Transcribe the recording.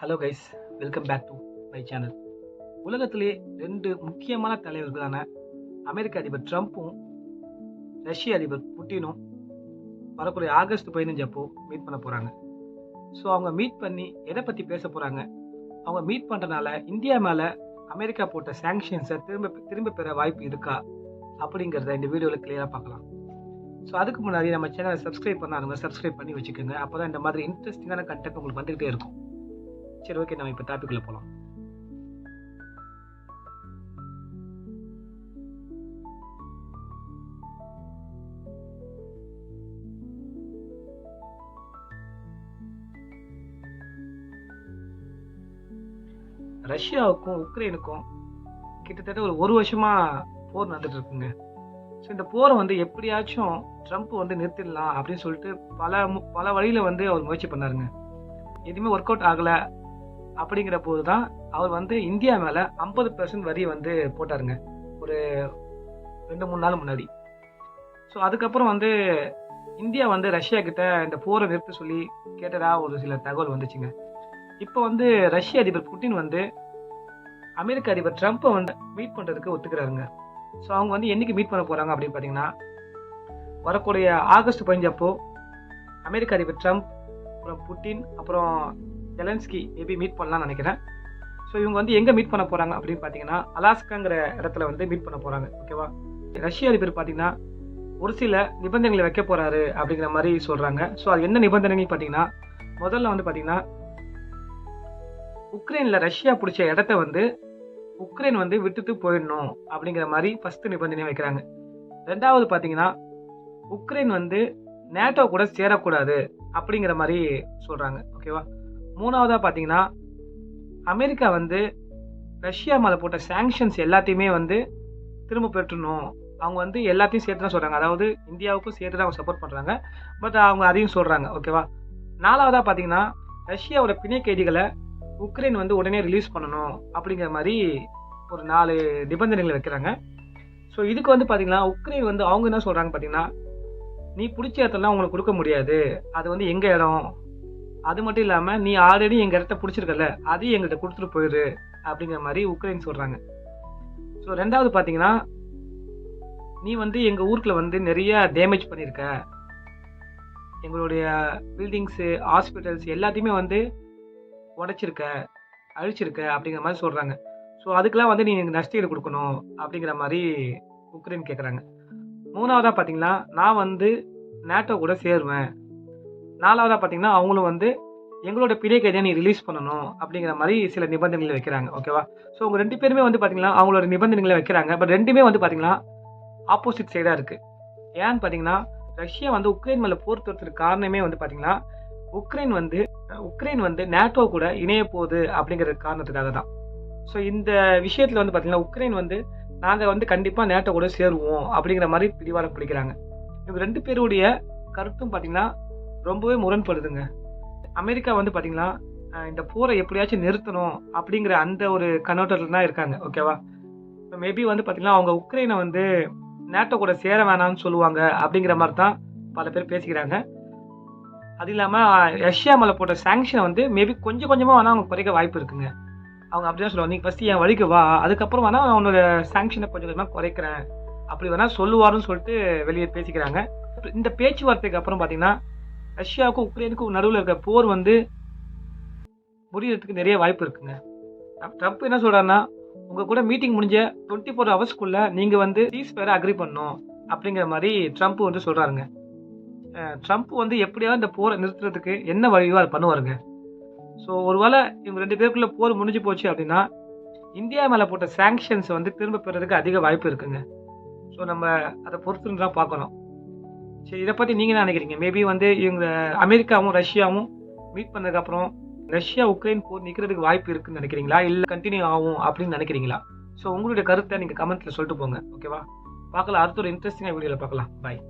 Hello guys welcome back to my channel உலகத்திலே ரெண்டு முக்கியமான தலைவர்களான அமெரிக்க அதிபர் ட்ரம்ப்பும் ரஷ்ய அதிபர் புட்டினும் வரக்கூடிய ஆகஸ்ட் பதினஞ்சு அப்போ மீட் பண்ண போகிறாங்க ஸோ அவங்க மீட் பண்ணி எதை பற்றி பேச போகிறாங்க அவங்க மீட் பண்ணுறனால இந்தியா மேலே அமெரிக்கா போட்ட சாங்ஷன்ஸை திரும்ப திரும்ப பெற வாய்ப்பு இருக்கா? அப்படிங்கிறத இந்த வீடியோவில் கிளியராக பார்க்கலாம். ஸோ அதுக்கு முன்னாடி நம்ம சேனலை சப்ஸ்கிரைப் பண்ணாதவங்க சப்ஸ்கிரைப் பண்ணி வச்சுக்கோங்க. அப்போ தான் இந்த மாதிரி இன்ட்ரெஸ்டிங்கான கண்டென்ட் உங்களுக்கு வந்துகிட்டே இருக்கும். சரி ஓகே நம்ம இப்போ டாபிக்ல போகலாம் ரஷ்யாவுக்கும் உக்ரைனுக்கும் கிட்டத்தட்ட ஒரு ஒரு வருஷமா போர் நடந்துட்டு இருக்குங்க. ஸோ இந்த போரை வந்து எப்படியாச்சும் ட்ரம்ப் வந்து நிறுத்திடலாம் அப்படின்னு சொல்லிட்டு பல பல வழியில் வந்து அவர் முயற்சி பண்ணாருங்க. எதுவுமே ஒர்க் அவுட் ஆகலை. அப்படிங்கிற போது தான் அவர் வந்து இந்தியா மேலே ஐம்பது பெர்சன்ட் வரி வந்து போட்டாருங்க. ஒரு ரெண்டு மூணு நாள் முன்னாடி. ஸோ அதுக்கப்புறம் வந்து இந்தியா வந்து ரஷ்யா கிட்ட இந்த போரை நிறுத்த சொல்லி கேட்டதா ஒரு சில தகவல் வந்துச்சுங்க. இப்போ வந்து ரஷ்ய அதிபர் புட்டின் வந்து அமெரிக்க அதிபர் ட்ரம்ப்பை வந்து மீட் பண்ணுறதுக்கு ஒத்துக்கிறாருங்க. ஸோ அவங்க வந்து என்னைக்கு மீட் பண்ண போகிறாங்க அப்படின்னு பார்த்தீங்கன்னா வரக்கூடிய ஆகஸ்ட் பதினஞ்சப்போ அமெரிக்க அதிபர் ட்ரம்ப் அப்புறம் புட்டின் அப்புறம் ஜெலன்ஸ்கி மேபி மீட் பண்ணலாம்னு நினைக்கிறேன். ஸோ இவங்க வந்து எங்கே மீட் பண்ண போகிறாங்க அப்படின்னு பார்த்தீங்கன்னா அலாஸ்காங்கிற இடத்துல வந்து மீட் பண்ண போகிறாங்க ஓகேவா ரஷ்ய அதிபர் பார்த்தீங்கன்னா ஒரு சில நிபந்தனைகளை வைக்க போகிறாரு அப்படிங்கிற மாதிரி சொல்கிறாங்க ஸோ அது என்ன நிபந்தனைகள் பார்த்தீங்கன்னா முதல்ல வந்து பார்த்தீங்கன்னா உக்ரைனில் ரஷ்யா பிடிச்ச இடத்த வந்து உக்ரைன் வந்து விட்டுட்டு போயிடணும் அப்படிங்கிற மாதிரி ஃபஸ்ட்டு நிபந்தனை வைக்கிறாங்க. ரெண்டாவது பார்த்தீங்கன்னா உக்ரைன் வந்து நேட்டோ கூட சேரக்கூடாது அப்படிங்கிற மாதிரி சொல்கிறாங்க ஓகேவா மூணாவதாக பார்த்தீங்கன்னா அமெரிக்கா வந்து ரஷ்யா மேலே போட்ட சேங்ஷன்ஸ் எல்லாத்தையுமே வந்து திரும்ப பெற்றணும். அவங்க வந்து எல்லாத்தையும் சேர்த்து தான் சொல்கிறாங்க அதாவது இந்தியாவுக்கும் சேர்த்து தான் அவங்க சப்போர்ட் பண்ணுறாங்க பட் அவங்க அதையும் சொல்கிறாங்க ஓகேவா நாலாவதாக பார்த்தீங்கன்னா ரஷ்யாவோட பிணை கைதிகளை உக்ரைன் வந்து உடனே ரிலீஸ் பண்ணணும் அப்படிங்கிற மாதிரி ஒரு நாலு நிபந்தனைகளை வைக்கிறாங்க. ஸோ இதுக்கு வந்து பார்த்தீங்கன்னா உக்ரைன் வந்து அவங்க என்ன சொல்கிறாங்க பார்த்தீங்கன்னா நீ பிடிச்ச இடத்துலலாம் உங்களுக்கு கொடுக்க முடியாது. அது வந்து எங்கள் இடம்? அது மட்டும் இல்லாமல் நீ ஆல்ரெடி எங்கள் இடத்த பிடிச்சிருக்கல அதையும் எங்கள்கிட்ட கொடுத்துட்டு போயிரு அப்படிங்கிற மாதிரி உக்ரைன் சொல்கிறாங்க ஸோ ரெண்டாவது பார்த்தீங்கன்னா நீ வந்து எங்கள் ஊருக்குள்ள வந்து நிறைய டேமேஜ் பண்ணியிருக்க எங்களுடைய பில்டிங்ஸு ஹாஸ்பிட்டல்ஸ் எல்லாத்தையுமே வந்து உடைச்சிருக்க அழிச்சிருக்க அப்படிங்கிற மாதிரி சொல்கிறாங்க ஸோ அதுக்கெல்லாம் வந்து நீ எனக்கு கொடுக்கணும் அப்படிங்கிற மாதிரி உக்ரைன் கேட்குறாங்க மூணாவதாக பார்த்தீங்கன்னா நான் வந்து நேட்டோ கூட சேருவேன். நாலாவதாக பார்த்தீங்கன்னா அவங்களும் வந்து எங்களோட பிரிய கைதியை நீ ரிலீஸ் பண்ணணும் அப்படிங்கிற மாதிரி சில நிபந்தனைகளை வைக்கிறாங்க ஓகேவா? ஸோ அவங்க ரெண்டு பேருமே வந்து பார்த்தீங்கன்னா அவங்களோட நிபந்தனைகளை வைக்கிறாங்க. பட் ரெண்டுமே வந்து பார்த்தீங்கன்னா ஆப்போசிட் சைடாக இருக்குது ஏன்னு பார்த்தீங்கன்னா ரஷ்யா வந்து உக்ரைன் மேலே போர் தொடுறதுக்கு காரணமே வந்து பார்த்தீங்கன்னா உக்ரைன் வந்து உக்ரைன் வந்து நேட்டோ கூட இணைய போகுது அப்படிங்கிற காரணத்துக்காக தான். ஸோ இந்த விஷயத்தில் வந்து பார்த்தீங்கன்னா உக்ரைன் வந்து நாங்கள் வந்து கண்டிப்பாக நேட்டோ கூட சேருவோம் அப்படிங்கிற மாதிரி பிடிவாரம் பிடிக்கிறாங்க. இவங்க ரெண்டு பேருடைய கருத்தும் பார்த்தீங்கன்னா ரொம்பவே முரண்படுதுங்க. அமெரிக்கா வந்து பார்த்தீங்கன்னா இந்த போரை எப்படியாச்சும் நிறுத்தணும் அப்படிங்கிற அந்த ஒரு கண்ணோட்டத்தில் தான் இருக்காங்க. ஓகேவா இப்போ மேபி வந்து பார்த்தீங்கன்னா அவங்க உக்ரைனை வந்து நேட்டோ கூட சேர வேணாம்னு சொல்லுவாங்க அப்படிங்கிற மாதிரி தான் பல பேர் பேசிக்கிறாங்க. அது இல்லாமல் ரஷ்யா மேலே போட்ட சாங்ஷனை வந்து மேபி கொஞ்சம் கொஞ்சமாக வேணால் அவங்க குறைக்க வாய்ப்பு இருக்குங்க. அவங்க அப்படி தான் சொல்லுவாங்க. நீங்கள் ஃபஸ்ட்டு என் வழிக்கு வா. அதுக்கப்புறம் வேணால் நான் உன்னோட சாங்ஷனை கொஞ்சம் கொஞ்சமாக குறைக்கிறேன். அப்படி வேணால் சொல்லுவாருன்னு சொல்லிட்டு வெளியே பேசிக்கிறாங்க. இந்த பேச்சுவார்த்தைக்கு அப்புறம் பார்த்தீங்கன்னா ரஷ்யாவுக்கும் உக்ரைனுக்கும் நடுவில் இருக்க போர் வந்து முடியறதுக்கு நிறைய வாய்ப்பு இருக்குங்க. ட்ரம்ப் என்ன சொல்கிறாருன்னா உங்கள் கூட மீட்டிங் முடிஞ்ச டுவெண்ட்டி ஃபோர் ஹவர்ஸ்க்குள்ளே நீங்கள் வந்து சீஸ் பேரை அக்ரி பண்ணணும். அப்படிங்கிற மாதிரி ட்ரம்ப் வந்து சொல்கிறாருங்க ட்ரம்ப் வந்து எப்படியாவது இந்த போரை நிறுத்துறதுக்கு என்ன வழியோ அதை பண்ணுவாருங்க. ஸோ ஒருவேளை இவங்க ரெண்டு பேருக்குள்ளே போர் முடிஞ்சு போச்சு அப்படின்னா இந்தியா மேலே போட்ட சாங்ஷன்ஸ் வந்து திரும்ப பெறதுக்கு அதிக வாய்ப்பு இருக்குங்க. ஸோ நம்ம அதை பொறுத்துன்னு தான் பார்க்கணும். சரி இதை பற்றி நீங்கள் என்ன நினைக்கிறீங்க? மேபி வந்து இவங்க அமெரிக்காவும் ரஷ்யாவும் மீட் பண்ணதுக்கப்புறம் ரஷ்யா உக்ரைன் போர் நிற்கிறதுக்கு வாய்ப்பு இருக்குன்னு நினைக்கிறீங்களா? இல்லை கண்டினியூ ஆகும் அப்படின்னு நினைக்கிறீங்களா? ஸோ உங்களுடைய கருத்தை நீங்கள் கமெண்ட்டில் சொல்லிட்டு போங்க. ஓகேவா பார்க்கலாம். அடுத்த ஒரு இன்ட்ரெஸ்டிங்காக வீடியோவில் பார்க்கலாம். பாய்